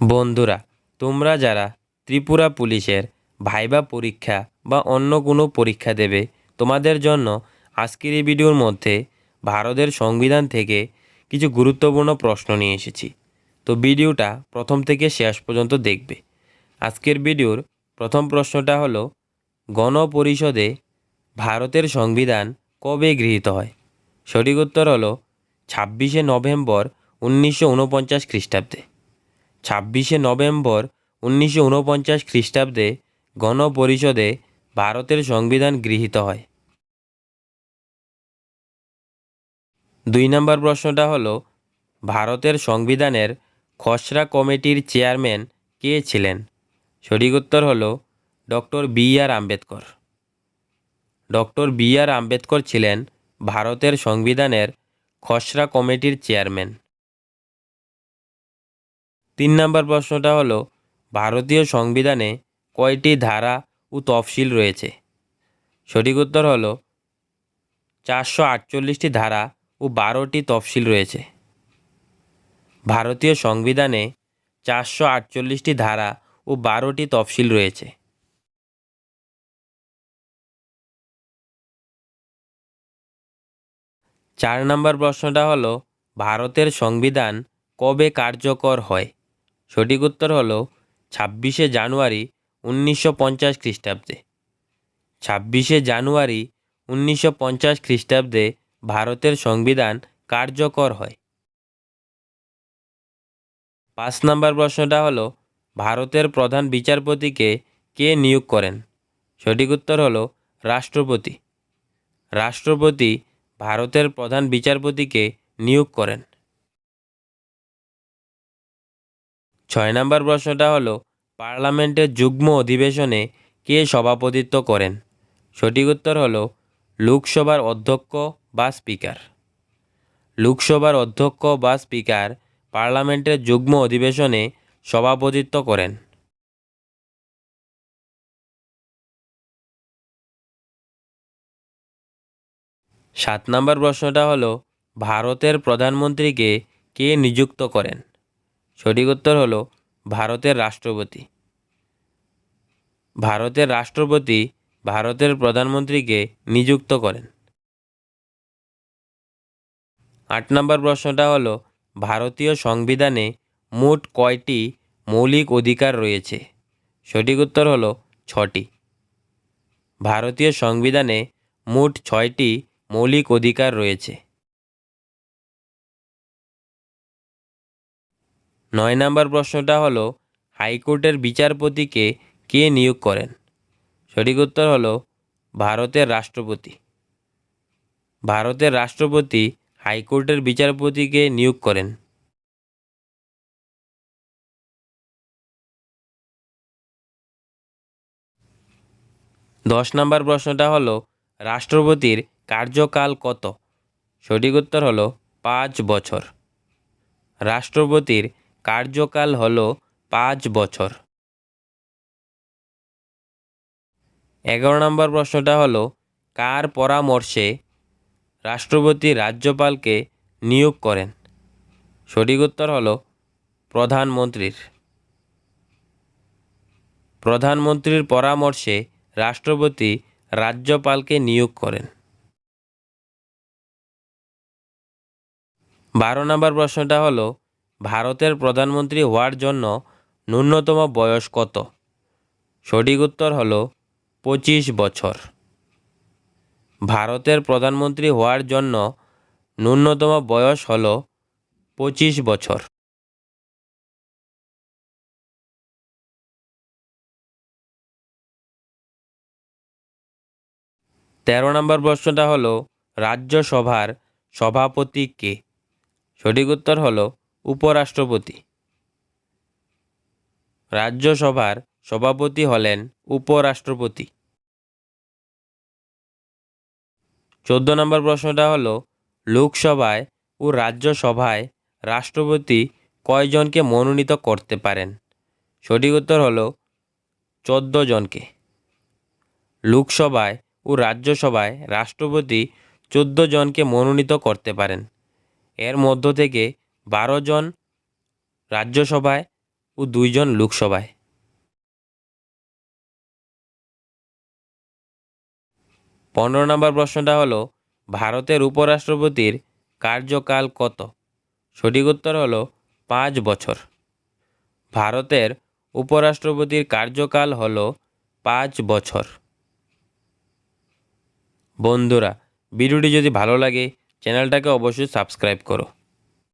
বন্ধুরা, তোমরা যারা ত্রিপুরা পুলিশের ভাইবা পরীক্ষা বা অন্য কোনো পরীক্ষা দেবে, তোমাদের জন্য আজকের এই ভিডিওর মধ্যে ভারতের সংবিধান থেকে কিছু গুরুত্বপূর্ণ প্রশ্ন নিয়ে এসেছি। তো ভিডিওটা প্রথম থেকে শেষ পর্যন্ত দেখবে। আজকের ভিডিওর প্রথম প্রশ্নটা হলো, গণপরিষদে ভারতের সংবিধান কবে গৃহীত হয়? সঠিক উত্তর হলো ছাব্বিশে নভেম্বর উনিশশো উনপঞ্চাশ খ্রিস্টাব্দে। ছাব্বিশে নভেম্বর উনিশশো উনপঞ্চাশ খ্রিস্টাব্দে গণপরিষদে ভারতের সংবিধান গৃহীত হয়। দুই নম্বর প্রশ্নটা হলো, ভারতের সংবিধানের খসড়া কমিটির চেয়ারম্যান কে ছিলেন? সঠিক উত্তর হলো, doctor B R Ambedkar. Doctor B R Ambedkar ছিলেন ভারতের সংবিধানের খসড়া কমিটির চেয়ারম্যান। তিন নম্বর প্রশ্নটা হলো, ভারতীয় সংবিধানে কয়টি ধারা ও তফসিল রয়েছে? সঠিক উত্তর হলো, চারশো আটচল্লিশটি ধারা ও বারোটি তফসিল রয়েছে। ভারতীয় সংবিধানে চারশো আটচল্লিশটি ধারা ও বারোটি তফসিল রয়েছে। চার নম্বর প্রশ্নটা হলো, ভারতের সংবিধান কবে কার্যকর হয়? সঠিক উত্তর হলো ছাব্বিশে জানুয়ারি উনিশশো পঞ্চাশ খ্রিস্টাব্দে। ছাব্বিশে জানুয়ারি উনিশশো পঞ্চাশ খ্রিস্টাব্দে ভারতের সংবিধান কার্যকর হয়। পাঁচ নম্বর প্রশ্নটা হলো, ভারতের প্রধান বিচারপতিকে কে নিয়োগ করেন? সঠিক উত্তর হলো রাষ্ট্রপতি। রাষ্ট্রপতি ভারতের প্রধান বিচারপতিকে নিয়োগ করেন। ছয় নম্বর প্রশ্নটা হলো, পার্লামেন্টের যুগ্ম অধিবেশনে কে সভাপতিত্ব করেন? সঠিক উত্তর হলো, লোকসভার অধ্যক্ষ বা স্পিকার। লোকসভার অধ্যক্ষ বা স্পিকার পার্লামেন্টের যুগ্ম অধিবেশনে সভাপতিত্ব করেন। সাত নম্বর প্রশ্নটা হলো, ভারতের প্রধানমন্ত্রীকে কে নিযুক্ত করেন? সঠিক উত্তর হলো ভারতের রাষ্ট্রপতি। ভারতের রাষ্ট্রপতি ভারতের প্রধানমন্ত্রীকে নিযুক্ত করেন। আট নম্বর প্রশ্নটা হলো, ভারতীয় সংবিধানে মোট কয়টি মৌলিক অধিকার রয়েছে? সঠিক উত্তর হলো ছটি। ভারতীয় সংবিধানে মোট ছয়টি মৌলিক অধিকার রয়েছে। নয় নম্বর প্রশ্নটা হলো, হাইকোর্টের বিচারপতিকে কে নিয়োগ করেন? সঠিক উত্তর হলো, ভারতের রাষ্ট্রপতি। ভারতের রাষ্ট্রপতি হাইকোর্টের বিচারপতিকে নিয়োগ করেন। দশ নম্বর প্রশ্নটা হলো, রাষ্ট্রপতির কার্যকাল কত? সঠিক উত্তর হলো, পাঁচ বছর। রাষ্ট্রপতির কার্যকাল হল পাঁচ বছর। এগারো নম্বর প্রশ্নটা হলো, কার পরামর্শে রাষ্ট্রপতি রাজ্যপালকে নিয়োগ করেন? সঠিক উত্তর হলো, প্রধানমন্ত্রীর। প্রধানমন্ত্রীর পরামর্শে রাষ্ট্রপতি রাজ্যপালকে নিয়োগ করেন। বারো নম্বর প্রশ্নটা হলো ভারতের প্রধানমন্ত্রী হওয়ার জন্য ন্যূনতম বয়স কত? সঠিক উত্তর হলো পঁচিশ বছর। ভারতের প্রধানমন্ত্রী হওয়ার জন্য ন্যূনতম বয়স হল পঁচিশ বছর। তেরো নম্বর প্রশ্নটা হলো রাজ্যসভার সভাপতি কে? সঠিক উত্তর হলো উপরাষ্ট্রপতি। রাজ্যসভার সভাপতি হলেন উপরাষ্ট্রপতি। চোদ্দ নম্বর প্রশ্নটা হলো, লোকসভায় ও রাজ্যসভায় রাষ্ট্রপতি কয়জনকে মনোনীত করতে পারেন? সঠিক উত্তর হলো, চোদ্দ জনকে। লোকসভায় ও রাজ্যসভায় রাষ্ট্রপতি চোদ্দ জনকে মনোনীত করতে পারেন। এর মধ্য থেকে বারো জন রাজ্যসভায় ও দুইজন লোকসভায়। পনেরো নম্বর প্রশ্নটা হলো, ভারতের উপরাষ্ট্রপতির কার্যকাল কত? সঠিক উত্তর হলো পাঁচ বছর। ভারতের উপরাষ্ট্রপতির কার্যকাল হল পাঁচ বছর। বন্ধুরা, ভিডিওটি যদি ভালো লাগে, চ্যানেলটাকে অবশ্যই সাবস্ক্রাইব করো।